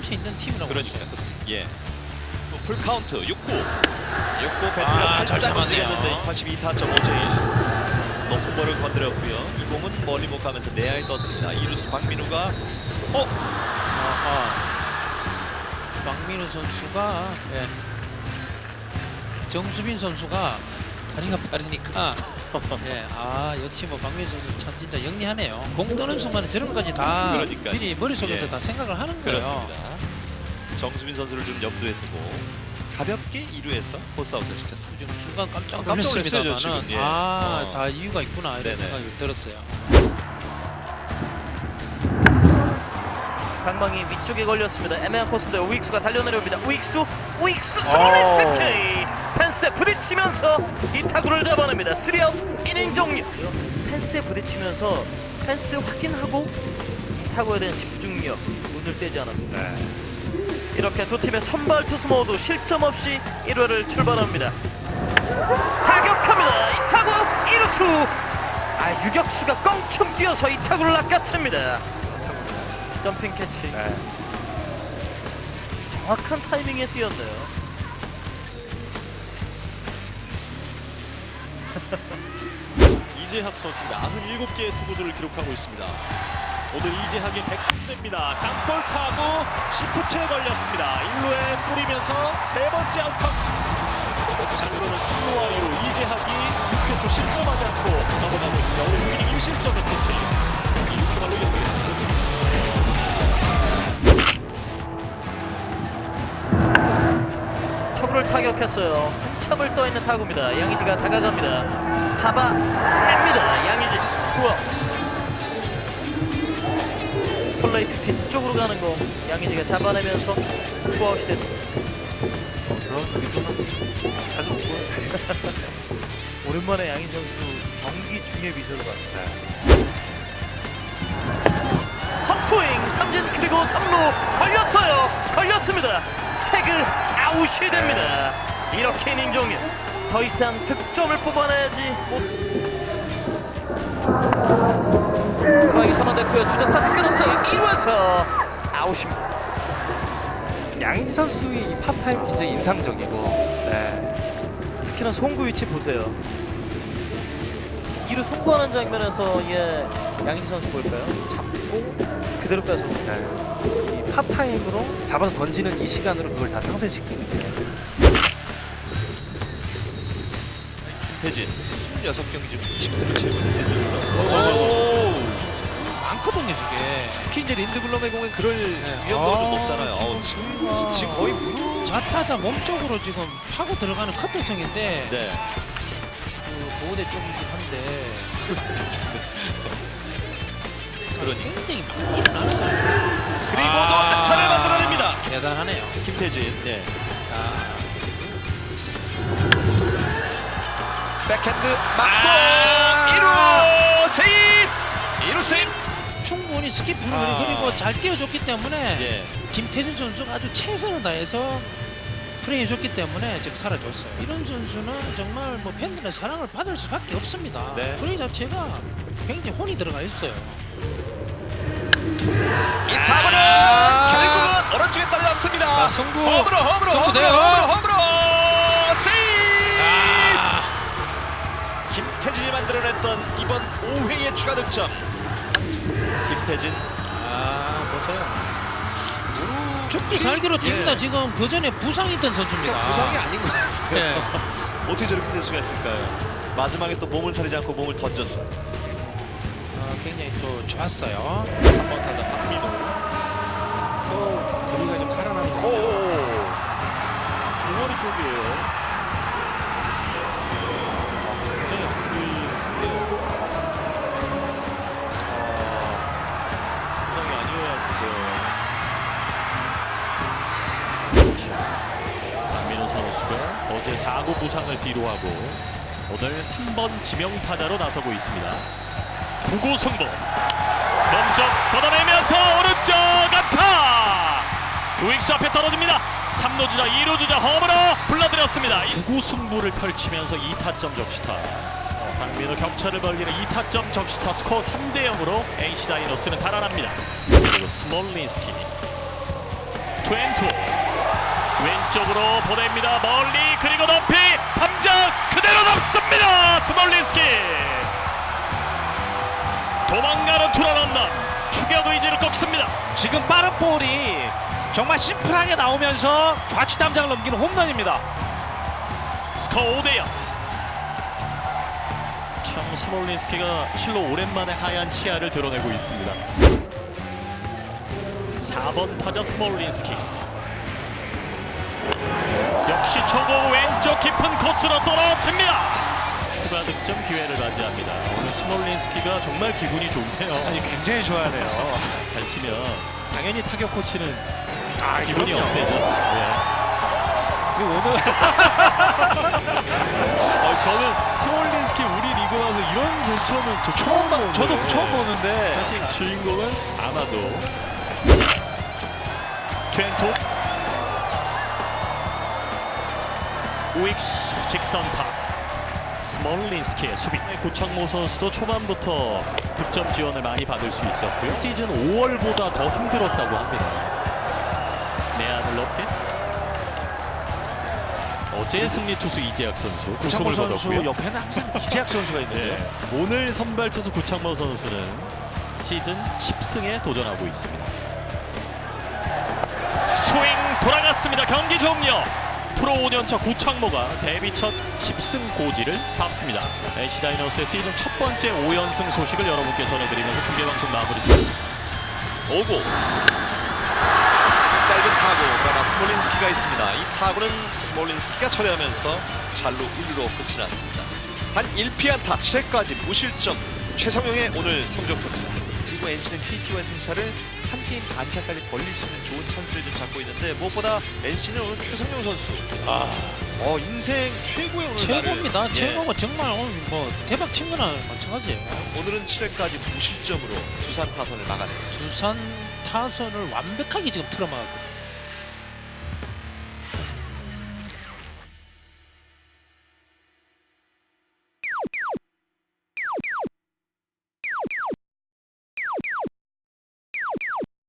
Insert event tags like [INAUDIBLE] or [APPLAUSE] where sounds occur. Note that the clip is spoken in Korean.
틈새 있는 팀이라고. 생각했거든요. 예. 또풀 카운트 6구. 6구 배트가 아, 잘 살짝 잡았네요. 움직였는데 82타점 오재인 높은 볼을 건드렸고요. 이 공은 멀리 못 가면서 내야에 떴습니다. 이루수 박민우가 어 아하. 박민우 선수가 예. 정수빈 선수가 다리가 빠르니까 예. 아 역시 뭐 박민우 선수 참 진짜 영리하네요. 공 뜨는 순간에 저런 것까지 다 그러니까요. 미리 머릿속에서 예. 다 생각을 하는 거예요. 그렇습니다. 정수빈 선수를 좀 염두에 두고 가볍게 2루에서 포스아웃을 시켰습니다. 좀 순간 깜짝 놀랐습니다만은 지금. 예. 아, 어. 다 이유가 있구나 이런 네네. 생각이 들었어요. 방망이 위쪽에 걸렸습니다. 애매한 코스인데 우익수가 달려내려옵니다. 우익수, 우익수 스몰리 스케이 펜스에 부딪히면서 이 타구를 잡아냅니다. 3아웃 이닝 종료. 펜스에 부딪히면서 펜스 확인하고 이 타구에 대한 집중력 눈을 떼지 않았습니다. 이렇게 두 팀의 선발 투수 모두 실점 없이 1회를 출발합니다. 타격합니다. 이 타구 1루수. 아 유격수가 껑충 뛰어서 이 타구를 낚아챕니다. 점핑 캐치. 정확한 타이밍에 뛰었네요. [LAUGHS] 이재학 선수가 97개의 투구수를 기록하고 있습니다. 오늘 이재학의 100번째입니다. 땅볼 타고 시프트에 걸렸습니다. 1루에 뿌리면서 세 번째 아웃 카운트. 장로는 3루와 2루 이재학이 6회 초 실점하지 않고 넘어가고 있습니다. 오늘 6이닝 1실점의 캐치. 이 6회 말로 이어 초구를 타격했어요. 한참을 떠 있는 타구입니다. 양의지가 다가갑니다. 잡아냅니다. 양의지 투어. 플레이트 뒤쪽으로 가는 거 양의지가 잡아내면서 투아웃이 됐습니다. 저런 미소는 자주 못 보는 [LAUGHS] 오랜만에 양희 선수 경기 중에 미소를 봤습니다. 헛스윙 삼진 그리고 3루 걸렸어요. 걸렸습니다. 태그 아웃이 됩니다. 이렇게 이닝 종료. 더 이상 득점을 뽑아내지 못. 스트라이크 선언됐고요. 주자 스타트 끊었어요. 1루에서 아웃입니다. 양희지 선수의 이 팝타임 굉장히 인상적이고 네. 특히나 송구 위치 보세요. 2루 송구하는 장면에서 예 양희지 선수 볼까요? 잡고 그대로. 이 팝타임으로 잡아서 던지는 이 시간으로 그걸 다 상쇄시키고 있어요. 태진 26경기 중 20승 7분 오. 오. 많거든요 저게. 특히 이제 린드블럼의 공엔 그럴 네. 위험도가 좀 아, 높잖아요. 어우, 지금, 지금 거의 무릎. 좌타자 몸쪽으로 지금 파고 들어가는 커트성인데 네. 그 보호대 쪽이긴 한데 [LAUGHS] 그러니. 굉장히 많이 일어나는 사람. 김태진. 네. 아, 백핸드 맞고 아. 1루 세입. 1루 세입. 충분히 스키프를 아. 그리고 잘 뛰어줬기 때문에 예. 김태진 선수가 아주 최선을 다해서 플레이해줬기 때문에 지금 살아줬어요. 이런 선수는 정말 뭐 팬들의 사랑을 받을 수밖에 없습니다. 네. 플레이 자체가 굉장히 혼이 들어가 있어요. 홈으로 홈으로 승부 홈으로 돼요. 홈으로 홈으로 세입. 아, 김태진이 만들어냈던 이번 5회의 추가 득점. 김태진 아 보세요. 죽기 예. 살기로 뜁니다. 지금 그 전에 부상이 있던 선수입니다. 그러니까 부상이 아닌 것 같아요. 예. [LAUGHS] 어떻게 저렇게 될 수가 있을까요? 마지막에 또 몸을 사리지 않고 몸을 던졌어. 어, 굉장히 또 좋았어요. 3번 타자 박민호. 분위기가 좀 살아나는 것 같아요. 중거리 쪽이에요. 아, 굉장히 안 보이는데요. 아, 부상이 아니어야 할 텐데요. 박민호 선수가 어제 4구 부상을 뒤로하고 오늘 3번 지명 타자로 나서고 있습니다. 9구 승부 넘적 걷어내면서 오른쪽 안타 우익수 앞에 떨어집니다. 3루 주자 2루 주자 홈으로 불러들였습니다. 9구 승부를 펼치면서 2타점 적시타. 어, 박민호 격차를 벌리는 2타점 적시타 스코어 3대 0으로 NC 다이노스는 달아납니다. 그리고 스몰린스키. 트웬토 왼쪽으로 보냅니다. 멀리 그리고 높이. 담장 그대로 넘습니다. 스몰린스키. 도망가는 투런 홈런. 추격 의지를 꺾습니다. 지금 빠른 볼이 정말 심플하게 나오면서 좌측 담장을 넘기는 홈런입니다. 스코어 5대0 참 스몰린스키가 실로 오랜만에 하얀 치아를 드러내고 있습니다. 4번 타자 스몰린스키. 역시 초고 왼쪽 깊은 코스로 떨어집니다. 추가 득점 기회를 맞이합니다. 오늘 스몰린스키가 정말 기분이 좋네요. 아니 굉장히 좋아하네요. [LAUGHS] 잘 치면 당연히 타격 코치는 아, 기분이 그럼요. 어때죠? 네. 이게 오늘 [LAUGHS] 어, 저는 스몰린스키 우리 리그 와서 이런 제스처는 저 처음 보는데 저도 처음 보는데 사실 주인공은 아마도 트렌토 우익스 직선파 스몰린스키의 수비 구창모 선수도 초반부터 득점 지원을 많이 받을 수 있었고요 시즌 5월보다 더 힘들었다고 합니다 어제 승리 투수 이재학 선수 구창모 구승을 선수 거뒀고요 옆에는 항상 [LAUGHS] 이재학 선수가 있는데요. 네. 오늘 선발 투수 구창모 선수는 시즌 10승에 도전하고 있습니다. 스윙 돌아갔습니다. 경기 종료. 프로 5년차 구창모가 데뷔 첫 10승 고지를 밟습니다. NC 다이노스의 시즌 첫 번째 5연승 소식을 여러분께 전해드리면서 중계방송 마무리. 5구 짧은 타구 그러나 스몰린스키가 있습니다. 이 타구는 스몰린스키가 처리하면서 잘루 1루로 끝이 났습니다. 단 1피안타 7회까지 무실점 최성용의 오늘 성적표입니다. 그리고 NC는 KT와의 승차를 한 게임 반차까지 벌릴 수 있는 좋은 찬스를 좀 갖고 있는데 무엇보다 NC는 오늘 최성용 선수 아 어 인생 최고의 오늘 최고입니다. 날을, 예, 최고고 정말 오늘 뭐 대박 친 거나 마찬가지예요. 오늘은 7회까지 무실점으로 두산 타선을 막아냈습니다. 두산 타선을 완벽하게 지금 틀어막았거든요.